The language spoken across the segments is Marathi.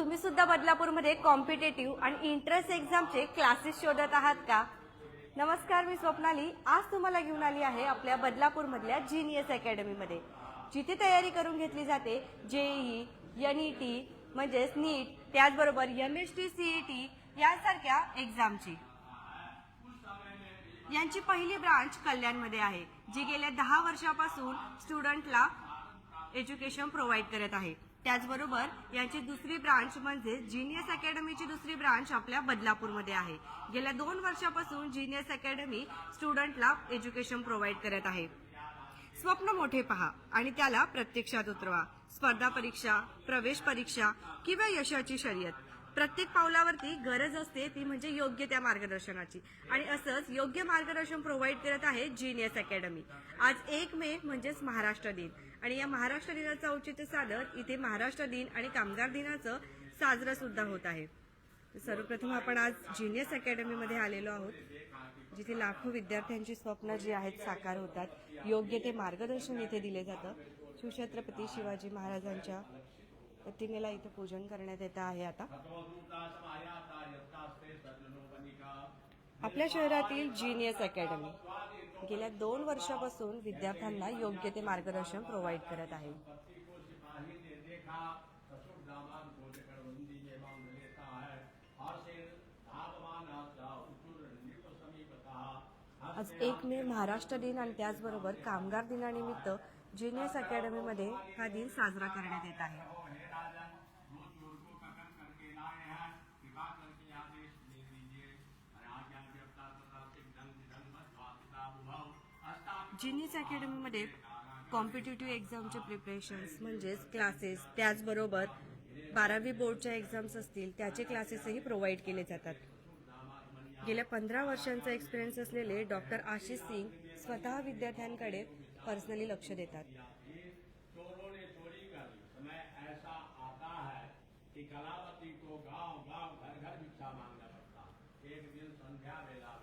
तुम्ही सुद्धा बदलापूरमध्ये कॉम्पिटेटिव्ह आणि इंट्रन्स एक्झामचे क्लासेस शोधत आहात का? नमस्कार मी स्वप्नाली. आज तुम्हाला घेऊन आली आहे आपल्या बदलापूरमधल्या जिनियस अकॅडमीमध्ये जिथे तयारी करून घेतली जाते जेईई टी म्हणजेच नीट त्याचबरोबर एम एस टी सीईटी यासारख्या एक्झामची यांची पहिली ब्रांच कल्याणमध्ये आहे जी गेल्या दहा वर्षापासून स्टुडंटला एज्युकेशन प्रोव्हाइड करत आहे. त्याचबरोबर याची दुसरी ब्रांच म्हणजे जिनियस अकॅडमीची दुसरी ब्रांच आपल्या बदलापूरमध्ये आहे. गेल्या दोन वर्षापासून जिनियस अकॅडमी स्टुडंटला एज्युकेशन प्रोव्हाइड करत आहे. स्वप्न मोठे पहा आणि त्याला प्रत्यक्षात उतरवा. स्पर्धा परीक्षा प्रवेश परीक्षा किंवा यशाची शर्यत. प्रत्येक पावलावरती गरज असते ती म्हणजे योग्य त्या मार्गदर्शनाची. आणि असंच योग्य मार्गदर्शन प्रोव्हाइड करत आहे जिनियस अकॅडमी आज एक मे म्हणजेच महाराष्ट्र दिन. आणि या महाराष्ट्र दिनाचं औचित्य साधत इथे महाराष्ट्र दिन आणि कामगार दिनाचं साजरं सुद्धा होत आहे. सर्वप्रथम आपण आज जिनियस अकॅडमीमध्ये आलेलो आहोत जिथे लाखो विद्यार्थ्यांची स्वप्न जी आहेत साकार होतात. योग्य ते मार्गदर्शन इथे दिले जातं. शिवछत्रपती शिवाजी महाराजांच्या प्रतिमेला इथं पूजन करण्यात येत आहे आता. आपल्या शहरातील जिनियस अकॅडमी गेल्या दोन वर्षापासून विद्यार्थ्यांना योग्य ते मार्गदर्शन प्रोव्हाइड करत आहे. आज एक मे महाराष्ट्र दिन आणि त्याचबरोबर कामगार दिनानिमित्त जीनियस अकॅडमीमध्ये हा दिन साजरा करण्यात येत आहे. जिनियस अकॅडमीमध्ये कॉम्पिटेटिव्ह एक्झामचे प्रिपरेशन्स म्हणजेच क्लासेस त्याचबरोबर बारावी बोर्डच्या एक्झाम्स असतील त्याचे क्लासेसही प्रोव्हाइड केले जातात. गेल्या पंधरा वर्षांचा एक्सपिरियन्स असलेले डॉक्टर आशिष सिंग स्वतः विद्यार्थ्यांकडे पर्सनली लक्ष देतात. कलावती को गांव गांव घर घर भिक्षा मांगना पड़ता एक दिन संध्या वेला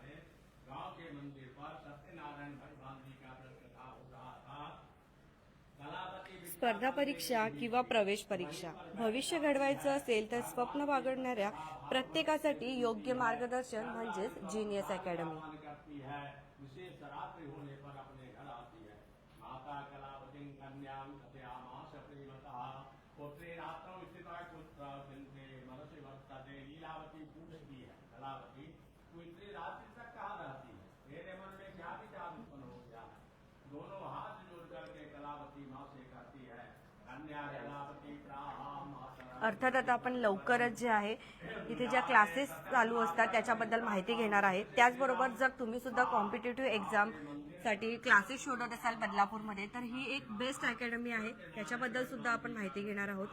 गांव के मंदिर पर सत्यनारायण भगवान जी का व्रत कथा हो रहा था स्पर्धा परीक्षा किंवा प्रवेश परीक्षा। भविष्य घडवायचं असेल तर स्वप्न बागडणाऱ्या प्रत्येकासाठी योग्य मार्गदर्शन म्हणजेच जीनियस अकॅडमी माता कलावती कन्या कथयामास प्रेमतः पुत्री रात्रौ स्थिता पुत्र जिनके मनसि वर्तते लीलावती पूछती है कलावती तू इतनी रात्रि तक कहाँ रहती है मेरे मन में क्या विचार उत्पन्न हो गया है दोनों हाथ जोड़ करके कलावती माँ से कहती है कन्या कलावती प्राह माता अर्थात आता आपण लवकरच जे आहे इथे ज्या क्लासेस चालू असतात त्याच्याबद्दल माहिती घेणार आहे. त्याचबरोबर जर तुम्ही सुद्धा कॉम्पिटेटिव्ह एक्झामसाठी क्लासेस शोधत असाल बदलापूरमध्ये तर ही एक बेस्ट अकॅडमी आहे. त्याच्याबद्दल सुद्धा आपण माहिती घेणार आहोत.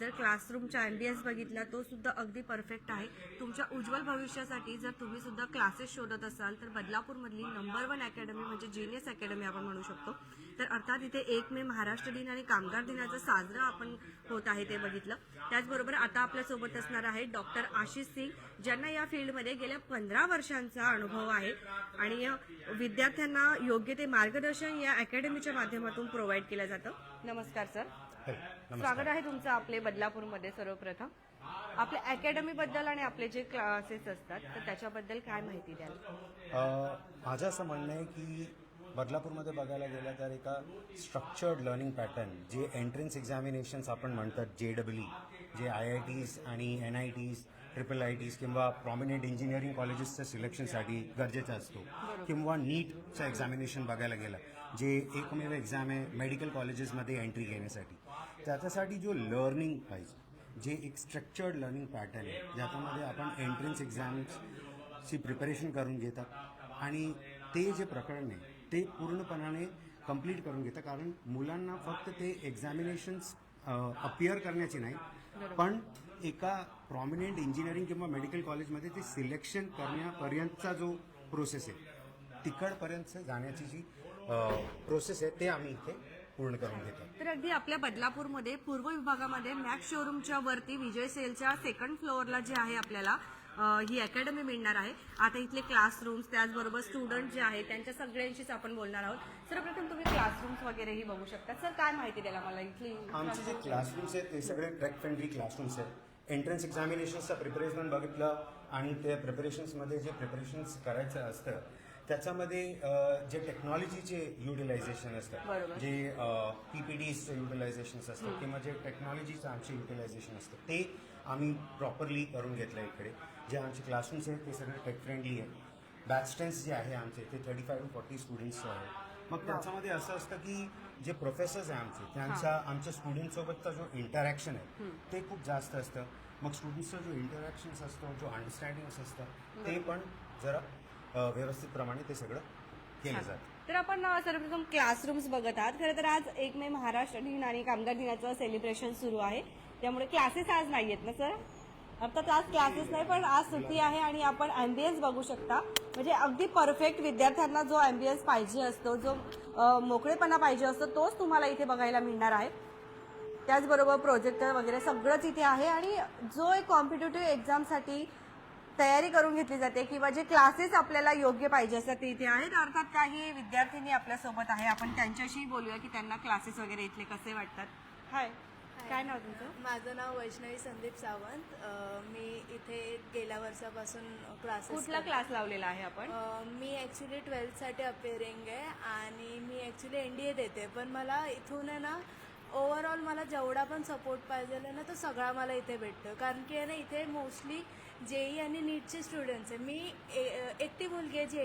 जर क्लासरूमचा अँबियन्स बघितला तो सुद्धा अगदी परफेक्ट आहे. तुमच्या उज्ज्वल भविष्यासाठी जर तुम्ही सुद्धा क्लासेस शोधत असाल तर बदलापूरमधली नंबर वन अकॅडमी म्हणजे जीनियस अकॅडमी आपण म्हणू शकतो. तर अर्थात इथे एक मे महाराष्ट्र दिन आणि कामगार दिनाचं साजरं आपण होत आहे ते बघितलं. त्याचबरोबर आता आपल्यासोबत असणार आहे डॉक्टर आशिष सिंग ज्यांना या फील्डमध्ये गेल्या पंधरा वर्षांचा अनुभव आहे. आणि विद्यार्थ्यांना योग्य ते मार्गदर्शन या अकॅडमीच्या माध्यमातून प्रोव्हाइड केलं जातं. नमस्कार सर स्वागत आहे तुमचं आपले बदलापूरमध्ये सर्वप्रथम. आपल्या अकॅडमी बद्दल आणि आपले जे क्लासेस असतात तर त्याच्याबद्दल काय माहिती द्याल? माझं असं म्हणणं आहे की बदलापूरमध्ये बघायला गेलं तर एका स्ट्रक्चर्ड लर्निंग पॅटर्न जे एंट्रन्स एक्झामिनेशन्स आपण म्हणतात जे डब्ल्यू जे आय आय टीज आणि N I tease triple I tease किंवा प्रॉमिनंट इंजिनिअरिंग कॉलेजेसच्या सिलेक्शनसाठी गरजेचा असतो. किंवा नीटचं एक्झामिनेशन बघायला गेलं जे एकमेव एक्झाम आहे मेडिकल कॉलेजेसमध्ये एंट्री घेण्यासाठी. त्याच्यासाठी जो लर्निंग पाहिजे जे एक स्ट्रक्चर्ड लर्निंग पॅटर्न आहे ज्याच्यामध्ये आपण एंट्रन्स एक्झाम्सची प्रिपरेशन करून घेतात आणि ते जे प्रकरण आहे ते पूर्णपणाने कंप्लीट करून घेतं कारण मुलांना फक्त ते एक्झामिनेशन्स अपियर करण्याची नाही पण एका प्रॉमिनंट इंजिनिअरिंग किंवा मेडिकल कॉलेजमध्ये ते सिलेक्शन करण्यापर्यंतचा जो प्रोसेस आहे तिकडपर्यंत जाण्याची जी प्रोसेस आहे ते आम्ही इथे पूर्ण करून घेतो. तर अगदी आपल्या बदलापूरमध्ये पूर्व विभागामध्ये मॅक्स शोरूमच्या वरती विजय सेलच्या सेकंड फ्लोअरला जे आहे आपल्याला ही अकॅडमी मिळणार आहे. आता इथले क्लासरूम्स त्याचबरोबर स्टुडंट जे आहे त्यांच्या सगळ्यांशीच आपण बोलणार आहोत. सर्वप्रथम तुम्ही क्लासरूम्स वगैरेही बघू शकता. सर काय माहिती द्याला मला इथली? आमचे जे क्लासरूम्स आहेत ते सगळे ट्रॅक फ्रेंडली क्लासरूम्स आहेत. एंट्रन्स एक्झामिनेशन्सचं प्रिपरेशन बघितलं आणि त्या प्रिपरेशन्समध्ये जे प्रिपरेशन्स करायचं असतं त्याच्यामध्ये जे टेक्नॉलॉजीचे युटिलायझेशन असतं बरोबर. जे पी पी डीचं युटिलायझेशन असतं किंवा जे टेक्नॉलॉजीचं आमचे युटिलायझेशन असतं ते आम्ही प्रॉपरली करून घेतलं इकडे. जे आमचे क्लासरूम्स आहेत ते सगळे टेक फ्रेंडली आहे बॅच स्ट्रेंथ्स जे आहे आमचे ते thirty five to forty students आहेत मग त्याच्यामध्ये असं असतं की जे प्रोफेसर्स आहे आमचे त्यांचा आमच्या स्टुडंटसोबतचा जो इंटरॅक्शन आहे ते खूप जास्त असतं. मग स्टुडंट्सचा जो इंटरॅक्शन्स असतो जो अंडरस्टँडिंग्स असतं ते पण जरा व्यवस्थितप्रमाणे ते सगळं केलं जातं. तर आपण सर्वप्रथम क्लासरूम्स बघत आहात. खरं तर आज एक मे महाराष्ट्र दिन आणि कामगार दिनाचं सेलिब्रेशन सुरू आहे. त्यामुळे क्लासेस आज नाही आहेत ना सर अर्थात आज क्लासेस नाही पण आज सुट्टी आहे आणि आपण अँबियन्स बघू शकता. म्हणजे अगदी परफेक्ट विद्यार्थ्यांना जो अँबियन्स पाहिजे असतो जो मोकळेपणा पाहिजे असतो तोच तुम्हाला इथे बघायला मिळणार आहे. त्याचबरोबर प्रोजेक्टर वगैरे सगळंच इथे आहे आणि जो एक कॉम्पिटेटिव्ह एक्झामसाठी तयारी करून घेतली जाते किंवा जे क्लासेस आपल्याला योग्य पाहिजे असतात ते इथे आहेत. अर्थात काही विद्यार्थिनी आपल्यासोबत आहे. आपण त्यांच्याशी बोलूया की त्यांना क्लासेस वगैरे इथले कसे वाटतात. हाय काय नाव तुमचं? माझं नाव वैष्णवी संदीप सावंत. अ, मी इथे गेल्या वर्षापासून क्लासेस कुठला क्लास लावलेला आहे आपण? मी ॲक्च्युली ट्वेल्थसाठी अपेअरिंग आहे आणि मी ॲक्च्युली एन डी ए देते. पण मला इथून आहे ना ओव्हरऑल मला जेवढा पण सपोर्ट पाहिजे ना तो सगळा मला इथे भेटतो. कारण की आहे ना इथे मोस्टली जेई आणि नीटचे स्टुडंट्स आहे. मी ए- एकटी मुलगी आहे जी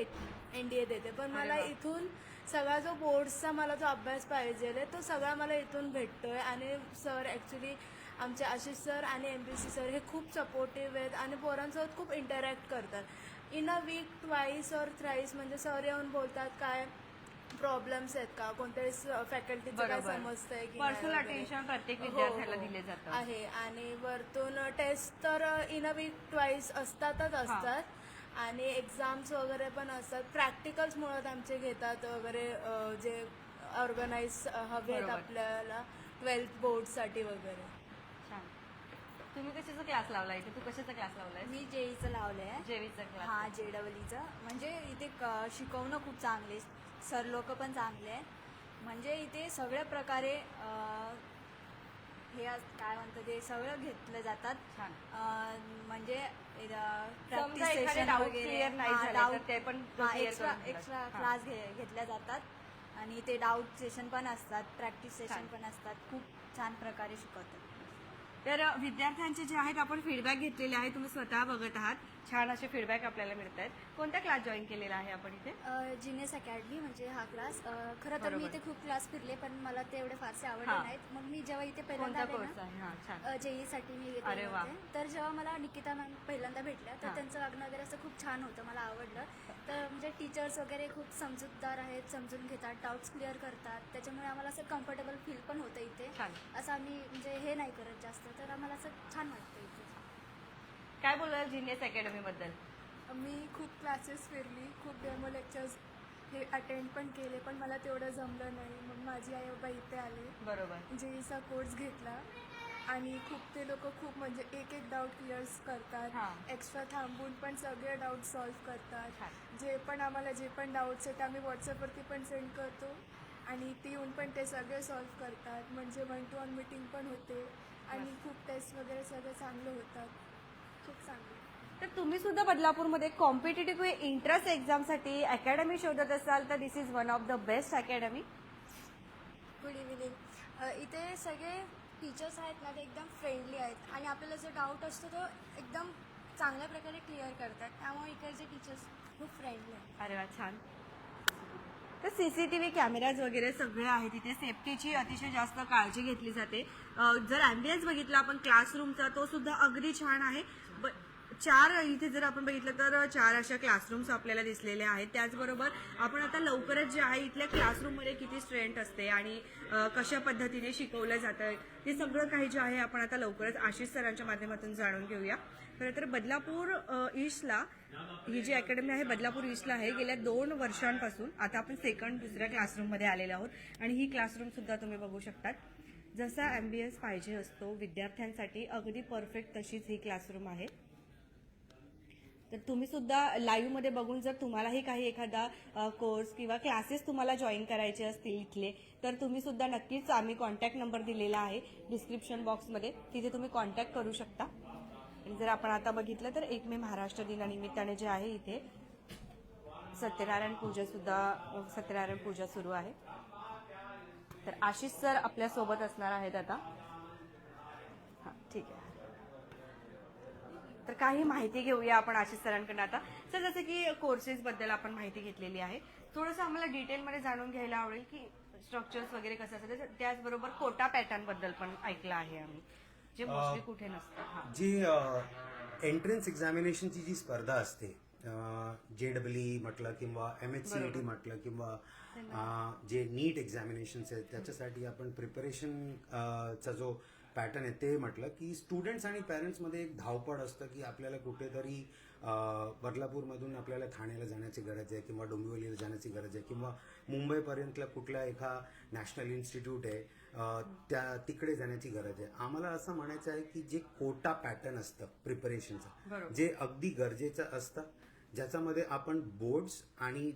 एन डी ए देते. पण मला इथून सगळा जो बोर्ड्सचा मला जो अभ्यास पाहिजे आहे तो सगळा मला इथून भेटतोय. आणि सर ॲक्च्युली आमचे आशिष सर आणि एम पी सी सर हे खूप सपोर्टिव्ह आहेत आणि पोरांसोबत खूप इंटरॅक्ट करतात. इन अ वीक ट्वाईस और थ्राईस म्हणजे सर येऊन बोलतात काय प्रॉब्लेम्स आहेत का? कोणत्या फॅकल्टीचं काय बरोबर. समजतंय की नाही पर्सनल वगैरे. अटेन्शन प्रत्येक हो, विद्यार्थ्याला हो. दिले जातं आहे. आणि वरतून टेस्ट तर इन अ वीक ट्वाईस असतातच असतात. आणि एक्झाम्स वगैरे पण असतात. प्रॅक्टिकल्स मुळात आमचे घेतात वगैरे अ, जे ऑर्गनाईज हवे आहेत बरोबर. आपल्याला ट्वेल्थ बोर्डसाठी वगैरे. छान. तुम्ही कशाचा क्लास लावला इथे? तू कशाचा क्लास लावलाय? मी जेईचं लावलंय. जेवीचा क्लास हा जे डबलईचं म्हणजे इथे क- शिकवणं खूप चांगले सर लोक पण चांगले म्हणजे इथे सगळ्या प्रकारे अं, हे अस- काय म्हणतं ते सगळं घेतलं जातात. छान. अं, म्हणजे समजा एखादे doubt clear नाही झाले तर ते पण clear एक्स्ट्रा करून देतात. एक्स्ट्रा हा. क्लास घेतल्या जातात. आणि ते डाऊट सेशन पण असतात प्रॅक्टिस छान. सेशन पण असतात. खूप छान प्रकारे शिकवतात. तर विद्यार्थ्यांचे जे आहेत आपण फीडबॅक घेतलेले आहे. तुम्ही स्वतः बघत आहात. छान असे फीडबॅक आपल्याला मिळत आहेत कोणता क्लास जॉईन केलेला आहे आपण इथे? जिनियस अकॅडमी म्हणजे हा क्लास खरं तर. मी इथे खूप क्लास फिरले पण मला तेवढे फारसे आवडले. नाहीत. मग मी जेव्हा इथे पहिल्यांदा हा जेई साठी मी. होते. तर जेव्हा मला निकिता मॅम पहिल्यांदा भेटल्या तर. त्यांचं वागणं वगैरे असं खूप छान होतं मला आवडलं. तर म्हणजे टीचर्स वगैरे खूप समजूतदार आहेत समजून घेतात डाऊट्स क्लिअर करतात. त्याच्यामुळे आम्हाला असं कम्फर्टेबल फील पण होतं इथे. छान. असं आम्ही म्हणजे हे नाही करत जास्त. तर आम्हाला असं छान वाटतं इथे. काय बोलाल जिनियस अकॅडमी बद्दल? मी खूप क्लासेस फिरली खूप डेमो लेक्चर्स हे अटेंड पण केले पण मला तेवढं जमलं नाही. मग माझी आई बाबा इथे आले. बरोबर. जेईचा कोर्स घेतला. आणि खूप ते लोक खूप म्हणजे एक एक डाऊट क्लिअर्स. करतात. एक्स्ट्रा थांबून पण सगळे डाऊट सॉल्व्ह करतात. जे पण आम्हाला जे पण डाऊट्स आहेत ते आम्ही व्हॉट्सअपवरती पण सेंड करतो. आणि ती येऊन पण ते सगळे सॉल्व्ह करतात. म्हणजे वन टू वन मीटिंग पण होते. आणि खूप टेस्ट वगैरे सगळे चांगले होतात. खूप चांगले. तर तुम्ही सुद्धा बदलापूरमध्ये कॉम्पिटेटिव्ह इंटरेस्ट एक्झामसाठी अकॅडमी शोधत असाल तर this is one of the best academy good evening इथे सगळे टीचर्स आहेत ना ते एकदम फ्रेंडली आहेत. आणि आपल्याला जो डाऊट असतो तो एकदम चांगल्या प्रकारे क्लिअर करतात. त्यामुळे इकडचे टीचर्स खूप फ्रेंडली आहेत. अरे वा छान. तर C C T V cameras वगैरे सगळे आहेत तिथे. सेफ्टीची अतिशय जास्त काळजी घेतली जाते. अ, जर ॲम्बियन्स बघितला आपण क्लासरूमचा तो सुद्धा अगदी छान आहे. ब- चार इथे जर आपण बघितलं तर चार अशा क्लासरूम्स आपल्याला दिसलेल्या आहेत. त्याचबरोबर आपण आता लवकरच जे आहे इथल्या क्लासरूममध्ये किती स्ट्रेंथ असते आणि कशा पद्धतीने शिकवलं जातं हे सगळं काही जे आहे आपण आता लवकरच आशिष सरांच्या माध्यमातून जाणून घेऊया. खरं तर बदलापूर ईस्टला ही जी अकॅडमी आहे बदलापूर ईस्टला आहे गेल्या दोन वर्षांपासून आता आपण सेकंड दुसऱ्या क्लासरूममध्ये आलेलो आहोत. आणि ही क्लासरूम सुद्धा तुम्ही बघू शकतात. जसा ॲम्बियन्स पाहिजे असतो विद्यार्थ्यांसाठी अगदी परफेक्ट तशीच ही क्लासरूम आहे. तर तुम्ही सुद्धा बघून जर तुम्हालाही काही एखादा कोर्स किंवा क्लासेस तुम्हाला जॉईन करायचे असतील इथले तर तुम्ही सुद्धा नक्कीच आम्ही कॉन्टॅक्ट नंबर दिलेला आहे डिस्क्रिप्शन बॉक्समध्ये तिथे तुम्ही कॉन्टॅक्ट करू शकता. आणि जर आपण आता बघितलं तर एक मे महाराष्ट्र दिनानिमित्ताने जे आहे इथे सत्यनारायण पूजा सुद्धा सत्यनारायण पूजा सुरू आहे. तर आशिष सर आपल्यासोबत असणार आहेत आता. हां ठीक आहे. तर काही माहिती घेऊया आपण आशिष सरांकडून आता. सर जसं की कोर्सेस बद्दल आपण माहिती घेतलेली आहे थोडंसं आम्हाला डिटेलमध्ये जाणून घ्यायला आवडेल की स्ट्रक्चर्स वगैरे कसं असतं. त्याच्या- त्याचबरोबर कोटा पॅटर्नबद्दल पण ऐकलं आहे आम्ही जे मोस्टली कुठे नसतं. जी एंट्रन्स एक्झामिनेशनची जी स्पर्धा असते जे डब्ल्यू म्हटलं किंवा एम एच सी टी म्हटलं किंवा जे नीट एक्झामिनेशन्स आहेत त्याच्यासाठी आपण प्रिपरेशन चा जो पॅटर्न आहे ते म्हटलं की स्टुडंट्स आणि पॅरेंट्समध्ये एक धावपळ असतं की आपल्याला कुठेतरी बदलापूरमधून आपल्याला ठाण्याला जाण्याची गरज आहे किंवा डोंबिवलीला जाण्याची गरज आहे किंवा मुंबईपर्यंतला कुठला एका नॅशनल इन्स्टिट्यूट आहे त्या तिकडे जाण्याची गरज आहे. आम्हाला असं म्हणायचं आहे की जे कोटा पॅटर्न असतं प्रिपरेशनचं जे अगदी गरजेचं असतं ज्याच्यामध्ये आपण बोर्ड्स आणि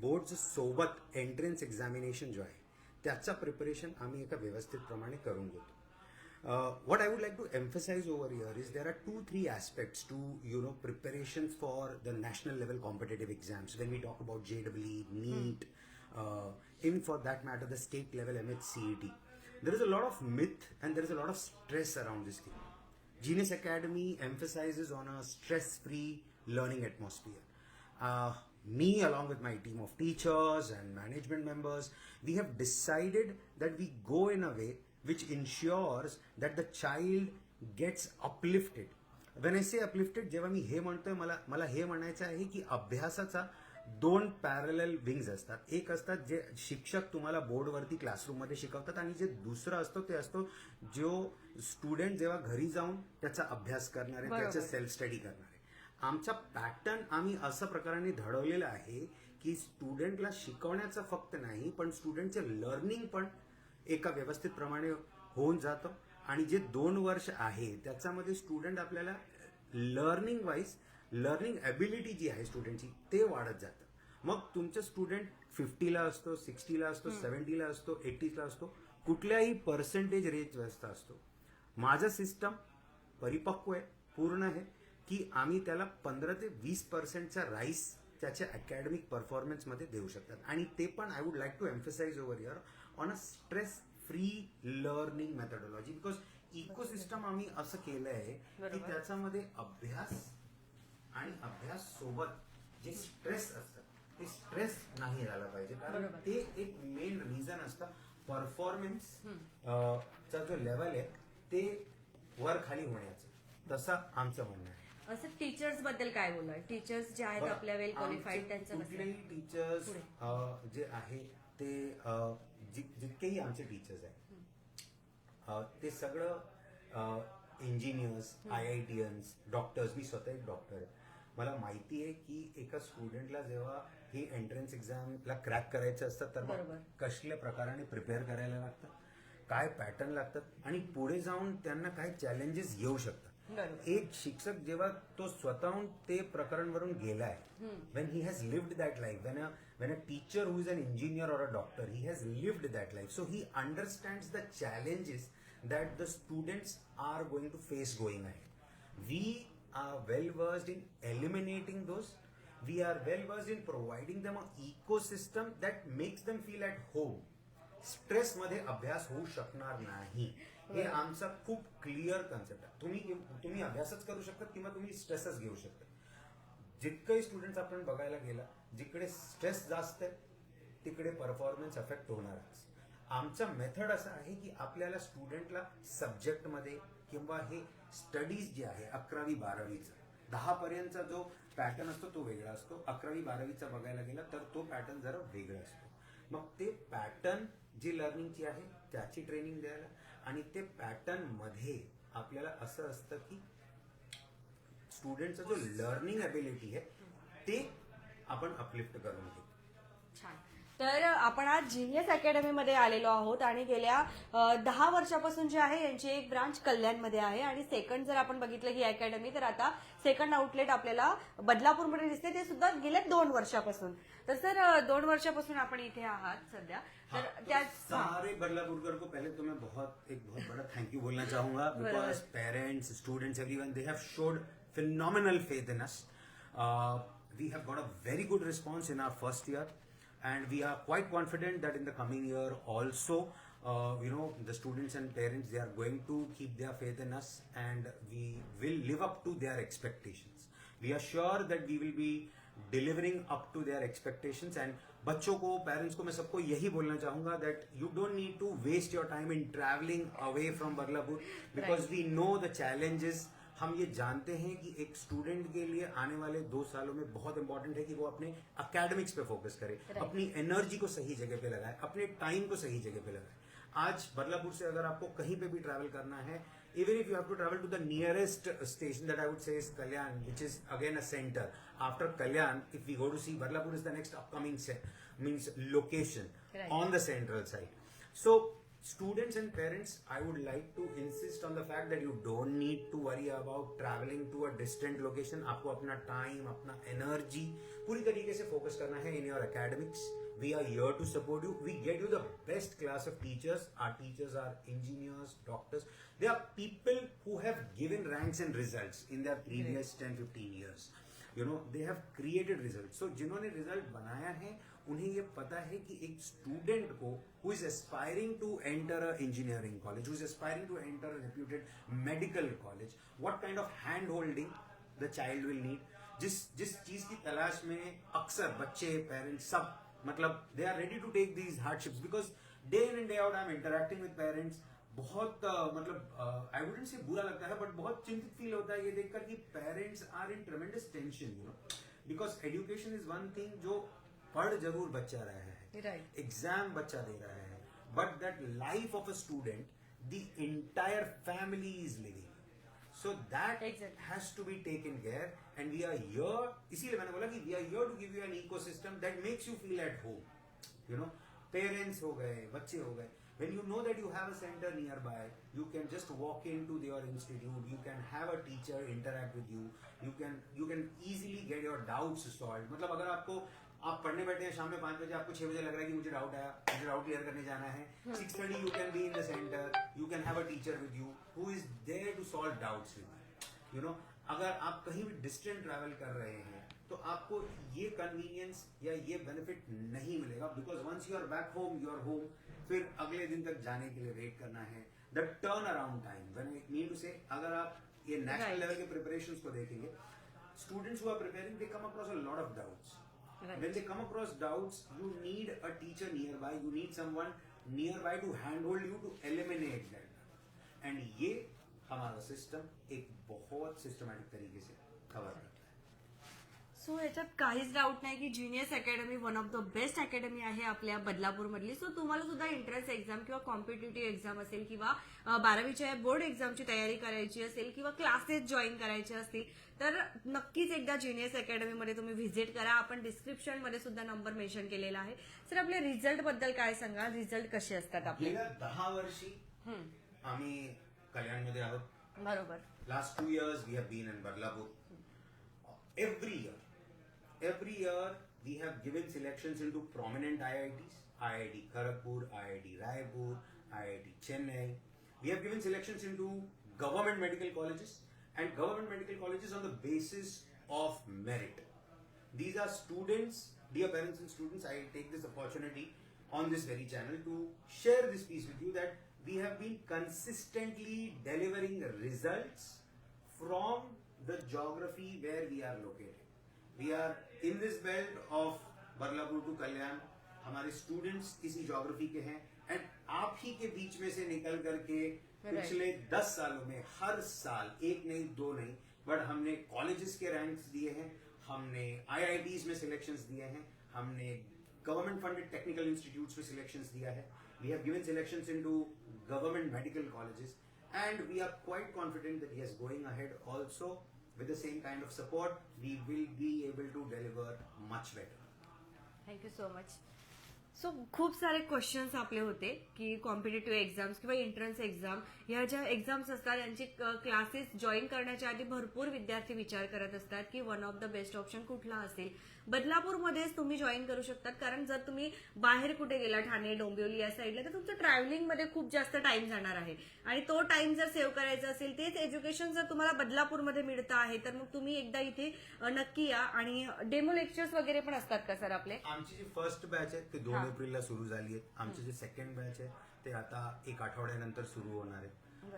बोर्ड्स सोबत एंट्रन्स एक्झामिनेशन जो आहे त्याचं प्रिपरेशन आम्ही एका व्यवस्थित प्रमाणे करून घेतो. Uh, what I would like to emphasize over here is there are two, three aspects to you know preparations for the national level competitive exams. When we talk about JEE, NEET, uh, even for that matter, the state level MHCET, there is a lot of myth and there is a lot of stress around this thing. Genius Academy emphasizes on a stress-free learning atmosphere. Uh, me, along with my team of teachers and management members, we have decided that we go in a way which ensures that the child gets uplifted. When I say uplifted, जेव्हा मी हे म्हणतोय मला मला हे म्हणायचं आहे की अभ्यासाचा दोन पॅरल विंग्स असतात. एक असतात जे शिक्षक तुम्हाला बोर्डवरती क्लासरूममध्ये शिकवतात आणि जे दुसरं असतो ते असतो जो स्टुडंट जेव्हा घरी जाऊन त्याचा अभ्यास करणार आहे त्याचं सेल्फ स्टडी करणार आहे. आमचा पॅटर्न आम्ही असं प्रकाराने घडवलेलं आहे की स्टुडंटला शिकवण्याचं फक्त नाही पण स्टुडंटचं लर्निंग पण एका व्यवस्थित प्रमाणे होऊन जातं. आणि जे दोन वर्ष आहे त्याच्यामध्ये स्टुडंट आपल्याला लर्निंग वाईज लर्निंग ॲबिलिटी जी आहे स्टुडंटची ते वाढत जातं. मग तुमचं स्टुडंट फिफ्टीला असतो सिक्स्टीला असतो सेव्हन्टीला असतो एटीला असतो कुठल्याही पर्सेंटेज रेंजवरचा असतो माझं सिस्टम परिपक्व आहे पूर्ण आहे की आम्ही त्याला पंधरा ते वीस पर्सेंटचा राईस त्याच्या अकॅडमिक परफॉर्मन्समध्ये देऊ शकतात. आणि ते पण I would like to emphasise over your on a stress free learning methodology because ecosystem आम्ही असं केलं आहे की त्याच्यामध्ये अभ्यास आणि अभ्यास सोबत जे स्ट्रेस असतं ते स्ट्रेस नाही झाला पाहिजे. कारण ते एक मेन रिझन असतं. परफॉर्मन्स चा जो लेवल आहे ते वर खाली होण्याचं. तसं आमचं म्हणणं आहे. असं टीचर्सबद्दल काय बोलणार टीचर्स जे आहेत आपल्या वेल क्वालिफाईड त्यांचं कुठलेही टीचर्स जे आहे ते जितकेही आमचे टीचर्स आहेत. ते सगळं engineers I I Tians doctors मी स्वतः एक डॉक्टर आहे. मला माहिती आहे की एका स्टुडंटला जेव्हा ही एंट्रन्स एक्झामला क्रॅक करायचं असतं तर मग. कसल्या प्रकाराने प्रिपेअर करायला लागतं? काय पॅटर्न लागतात? आणि पुढे जाऊन त्यांना काय चॅलेंजेस येऊ शकतात. एक शिक्षक जेव्हा तो स्वतःहून ते प्रकरणवरून गेलाय when he has lived that life when when a teacher who is an engineer or a doctor he has lived that life so he understands the challenges that the students are going to face going आहे we are well versed in eliminating those we are well versed in providing them a ecosystem that makes them feel at home stress मध्ये अभ्यास होऊ शकणार नाही हे आमचा खूप क्लिअर कन्सेप्ट आहे तुम्ही तुम्ही अभ्यासच करू शकता किंवा तुम्ही स्ट्रेसच घेऊ शकता जितकंही स्टुडंट आपण बघायला गेला जिकडे स्ट्रेस जास्त आहे तिकडे परफॉर्मन्स अफेक्ट होणारच. आमचा मेथड असा आहे की आपल्याला स्टुडंटला सब्जेक्टमध्ये किंवा हे स्टडीज जे आहे अकरावी बारावीचा दहा पर्यंतचा जो पॅटर्न असतो तो वेगळा असतो. अकरावी बारावीचा बघायला गेला तर तो पॅटर्न जरा वेगळा असतो. मग ते पॅटर्न जी लर्निंगची आहे त्याची ट्रेनिंग द्यायला आणि ते पॅटर्नमध्ये आपल्याला असं असतं की स्टुडंटचा जो लर्निंग अबिलिटी आहे ते आपण अपलिफ्ट करून घेतो छान. तर आपण आज जिनियस अकॅडमीमध्ये आलेलो आहोत आणि गेल्या दहा वर्षापासून जे आहे यांची एक ब्रांच कल्याणमध्ये आहे. आणि सेकंड जर आपण बघितलं ही अकॅडमी तर आता सेकंड आउटलेट आपल्याला बदलापूरमध्ये दिसते. ते सुद्धा गेल्या दोन वर्षापासून. तर सर दोन वर्षापासून आपण इथे आहात सध्या. तर त्याच सारे बदलापुरकर को पहले तो मैं बहुत एक बहुत बड़ा थैंक यू बोलना चाहूंगा. Because parents students everyone they have showed phenomenal faith in us uh, we have got a very good response in our first year and we are quite confident that in the coming year also uh, you know the students and parents they are going to keep their faith in us and we will live up to their expectations we are sure that we will be delivering up to their expectations and बच्चों को पेरेंट्स को मैं सबको यही बोलना चाहूंगा that you don't need to waste your time in travelling away from Badlapur because we know the challenges हम ये जानते हैं कि एक स्टूडेंट के लिए आने वाले दो सालों में बहुत इंपॉर्टेंट है कि वो अपने अकेडमिक्स पे फोकस करे अपनी एनर्जी को सही जगह पे लगाए अपने टाइम को सही जगह पे लगाए आज बदलापुर से अगर आपको कहीं पे भी ट्रैवल करना है even if you have to travel to the nearest station that I would say is Kalyan, which is again a center. After Kalyan, if we go to see Badlapur is the next upcoming se- means location Right. on the central side. So students and parents, I would like to insist on the fact that you don't need to worry about traveling to a distant location. आपको अपना time, अपना energy पूरी तरीके से focus करना है in your academics. We are here to support you. We get you the best class of teachers. Our teachers are engineers, doctors. They are people who have given ranks and results in their previous 10, 15 years. You know, they have created results. So जिन्होंने result बनाया है उन्हें ये पता है कि एक स्टूडेंट को who is aspiring to enter a engineering college, who is aspiring to enter a reputed medical college, what kind of hand holding the child will need. जिस जिस चीज की तलाश में अक्सर बच्चे पेरेंट्स सब मतलब they are ready to take these hardships because day in and day out I am interacting with parents बहुत uh, मतलब आई वुडेंट से बुरा लगता है बट बहुत चिंतित फील होता है ये देखकर कि parents are in tremendous tension you know because education is one thing जो पढ़ ज़रूर बच्चा रहा है। Right. एग्ज़ाम बच्चा दे रहा है। But that life of a student the entire family is living so that has to be taken care and we are here इसीलिए मैंने बोला कि we are here to give you an ecosystem that makes you feel at home you know. Parents हो गए बच्चे हो गए when you know that you have a center nearby you can just walk into your institute you can have a teacher interact with you you can you can easily get your doubts solved मतलब अगर आपको आप पढ़ने बैठे हैं शाम में पाँच बजे आपको छह बजे लग रहा है कि मुझे डाउट आया मुझे डाउट क्लियर करने जाना है six thirty you can be in the centre you can have a teacher with you who is there to solve doubts with you know अगर आप कहीं भी डिस्टेंट ट्रैवल कर रहे हैं तो आपको ये कन्वीनियंस या ये बेनिफिट नहीं मिलेगा because once you are back home you are home फिर अगले दिन तक जाने के लिए वेट करना है the turn around time I mean to say अगर आप ये नेशनल Right. लेवल के प्रिपरेशंस को देखेंगे students who are preparing they come across a lot of doubts Right. when they come across doubts you need a teacher nearby you need someone nearby to handhold you to eliminate that and ये हमारा सिस्टम एक बहुत सिस्टमैटिक तरीके से कवर करता है सो याच्यात काहीच डाऊट नाही की juniors academy one of the best academy आहे आपल्या बदलापूरमधली सो तुम्हाला सुद्धा एंट्रन्स एक्झाम किंवा कॉम्पिटेटिव्ह एक्झाम असेल किंवा बारावीच्या बोर्ड एक्झामची तयारी करायची असेल किंवा क्लासेस जॉईन करायचे असतील तर नक्कीच एकदा ज्युनियर्स अकॅडमीमध्ये तुम्ही व्हिजिट करा. आपण डिस्क्रिप्शनमध्ये सुद्धा नंबर मेन्शन केलेला आहे. सर आपल्या रिझल्टबद्दल काय सांगा? रिझल्ट कसे असतात आपले? गेल्या दहा वर्षी आम्ही कल्याणमध्ये आहोत. बरोबर. Last two years we have been in Badlapur. Every year, every year we have given selections into prominent IITs, IIT Kharagpur, IIT Raipur, IIT Chennai. We have given selections into government medical colleges and government medical colleges on the basis of merit. These are students, dear parents and students, I take this opportunity on this very channel to share this piece with you that we have been consistently delivering results from the geography where we are located. We are in this belt of Badlapur to Kalyan. हमारे स्टूडेंट्स इसी ज्योग्राफी के हैं एंड आप ही के बीच में से निकल करके पिछले दस सालों में हर साल एक नहीं दो नहीं बट हमने कॉलेजेस के रैंक्स दिए हैं हमने आईआईटीज में सिलेक्शंस दिए हैं हमने गवर्नमेंट फंडेड टेक्निकल इंस्टीट्यूट्स में सिलेक्शंस दिया है we have given selections into government medical colleges and we are quite confident that yes going ahead also with the same kind of support we will be able to deliver much better. Thank you so much so खूप सारे क्वेश्चन्स आपले होते की कॉम्पिटेटिव्ह एक्झाम्स किंवा एंट्रन्स एक्झाम ह्या ज्या एक्झाम्स असतात यांचे क्लासेस जॉईन करण्याच्या आधी भरपूर विद्यार्थी विचार करत असतात की one of the best option कुठला असेल? बदलापूरमध्येच तुम्ही जॉईन करू शकतात. कारण जर तुम्ही बाहेर कुठे गेला ठाणे डोंबिवली या साईडला तर तुमचं ट्रॅव्हलिंगमध्ये खूप जास्त टाइम जाणार आहे. आणि तो टाइम जर सेव्ह करायचा असेल तेच एज्युकेशन जर तुम्हाला बदलापूरमध्ये मिळतं आहे तर मग तुम्ही एकदा इथे नक्की या. आणि डेमो लेक्चर्स वगैरे पण असतात का सर आपले? आमची जी फर्स्ट बॅच आहे ते दोन एप्रिलला सुरू झाली आहे. आमचे जे सेकंड बॅच आहे ते आता एक आठवड्यानंतर सुरू होणार आहे.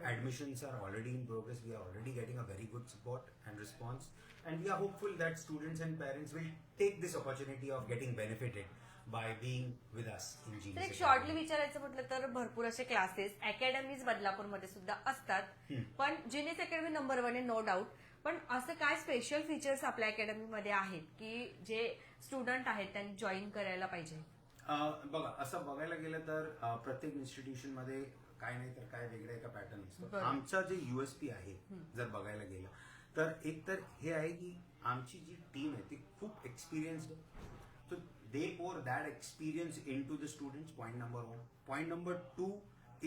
Admissions are already in progress we are already getting a very good support and response and we are hopeful that students and parents will take this opportunity of getting benefited by being with us in तर एक शॉर्टली विचारायचं म्हटलं तर भरपूर असे क्लासेस अकॅडमीज बदलापूरमध्ये सुद्धा असतात. पण जिनियस अकॅडमी नंबर वन आहे नो डाऊट पण असं काय स्पेशल फीचर्स आपल्या अकॅडमीमध्ये आहेत की जे स्टुडंट आहेत त्यांनी जॉईन करायला पाहिजे? बघा असं बघायला गेलं तर प्रत्येक इन्स्टिट्यूशनमध्ये काय नाही तर काय वेगळा एका पॅटर्न असतो बरोबर. आमचा जे युएसपी आहे जर बघायला गेलं तर एक तर हे आहे की आमची जी टीम आहे ती खूप एक्सपिरियन्स्ड आहे so they pour that experience into the students point number one point number two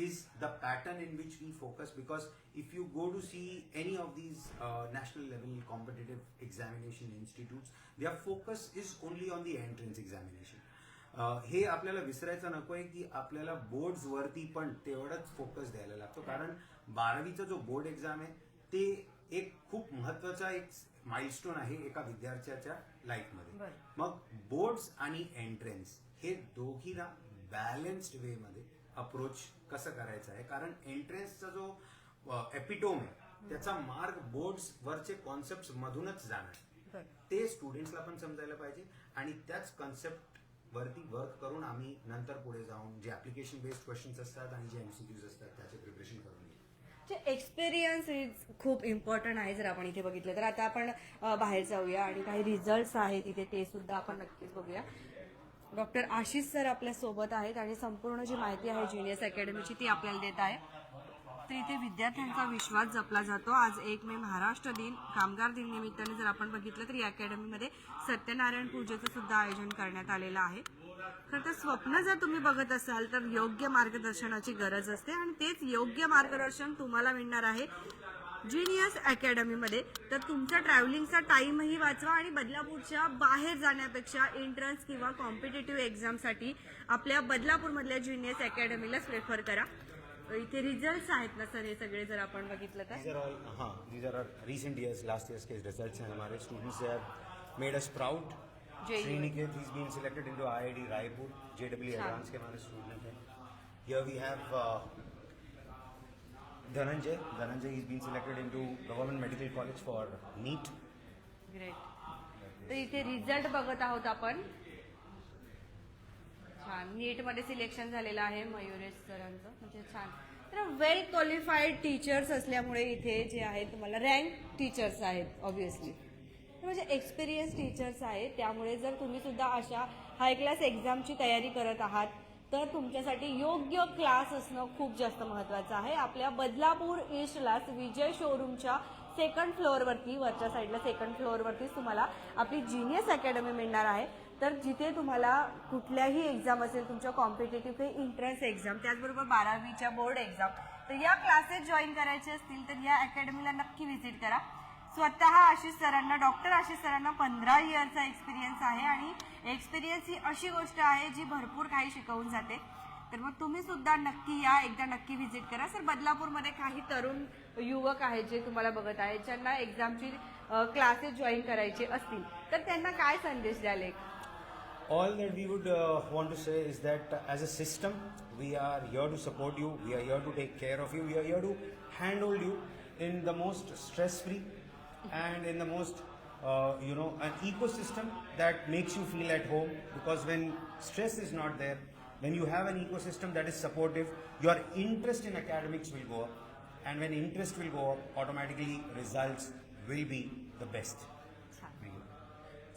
is the pattern in which we focus because if you go to see any of these uh, national level competitive examination institutes their focus is only on the entrance examination अ, हे आपल्याला विसरायचं नकोय की आपल्याला बोर्ड्स वरती पण तेवढाच फोकस द्यायला लागतो. कारण बारावीचा जो बोर्ड एक्झाम आहे ते एक खूप महत्त्वाचा एक माइलस्टोन आहे एका विद्यार्थ्याच्या लाईफमध्ये. मग बोर्ड्स आणि एंट्रन्स हे दोघीला बॅलन्स्ड वे मध्ये अप्रोच कसं करायचं आहे? कारण एंट्रन्सचा जो एपिटोम आहे त्याचा मार्ग बोर्ड्स वरचे कॉन्सेप्ट मधूनच जाणार ते स्टुडंट्सला पण समजायला पाहिजे आणि त्याच कॉन्सेप्ट वरती वर्क करून आम्ही नंतर पुढे जाऊन जे ऍप्लिकेशन बेस्ड क्वेश्चन्स असतात आणि जे एमसीक्यूज असतात त्याचे प्रिपरेशन करून घेऊ एक्सपिरियन्स इज खूप इम्पॉर्टंट आहे जर आपण इथे बघितलं तर. आता आपण बाहेर जाऊया आणि काही रिझल्ट आहेत इथे ते सुद्धा आपण नक्कीच बघूया. डॉक्टर आशिष सर आपल्यासोबत आहेत आणि संपूर्ण जी माहिती आहे ज्युनियर्स अकॅडमीची ती आपल्याला देत आहे. तर इथे विद्यार्थ्यांचा विश्वास जपला जातो. आज एक मे महाराष्ट्र दिन. कामगार दिन निमित्ताने जर आपण बघितलं तर या अकॅडमीमध्ये सत्यनारायण पूजेचं सुद्धा आयोजन करण्यात आलेलं आहे. खरं तर स्वप्न जर तुम्ही बघत असाल तर योग्य मार्गदर्शनाची गरज असते आणि तेच योग्य मार्गदर्शन तुम्हाला मिळणार आहे जिनियस अकॅडमीमध्ये तर तुमचा ट्रॅव्हलिंगचा टाईमही वाचवा आणि बदलापूरच्या बाहेर जाण्यापेक्षा एंट्रन्स किंवा कॉम्पिटेटिव्ह एक्झामसाठी आपल्या बदलापूरमधल्या जिनियस अकॅडमीलाच प्रेफर करा. इथे रिझल्ट आहेत ना सर हे सगळे जर आपण बघितलं तर? हा these are recent years last years K result आहे हमारे। Students have made us proud Shriniket is been selected into IIT Raipur JW advance के हमारे स्टूडेंट हैं। Here we have Dhananjay Dhananjay is been selected into government medical college for NEET great तर इथे रिझल्ट बघत आहोत आपण. छान नीटमध्ये सिलेक्शन झालेलं आहे मयुरेश सरांचं. म्हणजे छान. तर वेल क्वालिफाईड टीचर्स असल्यामुळे इथे जे आहेत तुम्हाला रँक टीचर्स आहेत ऑब्विसली म्हणजे एक्सपिरियन्स टीचर्स आहेत त्यामुळे जर तुम्ही सुद्धा अशा हाय क्लास एक्झामची तयारी करत आहात तर तुमच्यासाठी योग्य क्लास असणं खूप जास्त महत्वाचं आहे. आपल्या बदलापूर ईस्टलाच विजय शोरूमच्या सेकंड फ्लोअरवरती वरच्या साईडला सेकंड फ्लोअरवरतीच तुम्हाला आपली जिनियस अकॅडमी मिळणार आहे. तर जिथे तुम्हाला कुठल्याही एक्झाम असेल तुमच्या कॉम्पिटेटिव्ह काही एंट्रन्स एक्झाम त्याचबरोबर बारावीच्या बोर्ड एक्झाम तर या क्लासेस जॉईन करायचे असतील तर या अकॅडमीला नक्की व्हिजिट करा. स्वतः आशिष सरांना डॉक्टर आशिष सरांना पंधरा इयरचा एक्सपिरियन्स आहे आणि एक्सपिरियन्स ही अशी गोष्ट आहे जी भरपूर काही शिकवून जाते. तर मग तुम्ही सुद्धा नक्की या एकदा नक्की व्हिजिट करा. सर बदलापूरमध्ये काही तरुण युवक आहेत जे तुम्हाला बघत आहेत ज्यांना एक्झामची क्लासेस जॉईन करायचे असतील तर त्यांना काय संदेश द्याल एक? All that we would uh, want to say is that uh, as a system, we are here to support you, we are here to take care of you, we are here to handhold you in the most stress free and in the most, uh, you know, an ecosystem that makes you feel at home because when stress is not there, when you have an ecosystem that is supportive, your interest in academics will go up. And when interest will go up, automatically results will be the best.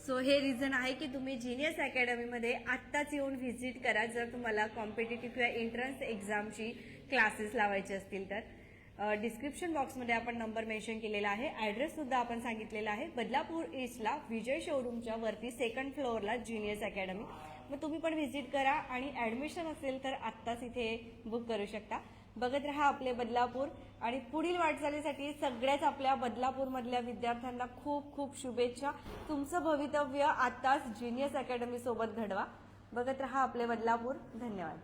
So हे रिझन आहे की तुम्ही जिनियस अकॅडमीमध्ये आत्ताच येऊन व्हिजिट करा जर तुम्हाला कॉम्पिटेटिव्ह किंवा एंट्रन्स एक्झामची क्लासेस लावायचे असतील तर. डिस्क्रिप्शन बॉक्समध्ये आपण नंबर मेन्शन केलेला आहे. ॲड्रेस सुद्धा आपण सांगितलेला आहे. बदलापूर ईस्टला विजय शोरूमच्या वरती सेकंड फ्लोअरला जिनियस अकॅडमी मग तुम्ही पण व्हिजिट करा आणि ॲडमिशन असेल तर आत्ताच इथे बुक करू शकता. बघत राहा आपले बदलापूर. आणि पुढील वाटचालीसाठी सगळ्याच आपल्या बदलापूरमधल्या विद्यार्थ्यांना खूप खूप शुभेच्छा. तुमचं भवितव्य आत्ताच जिनियस अकॅडमी सोबत घडवा. बघत राहा आपले बदलापूर. धन्यवाद.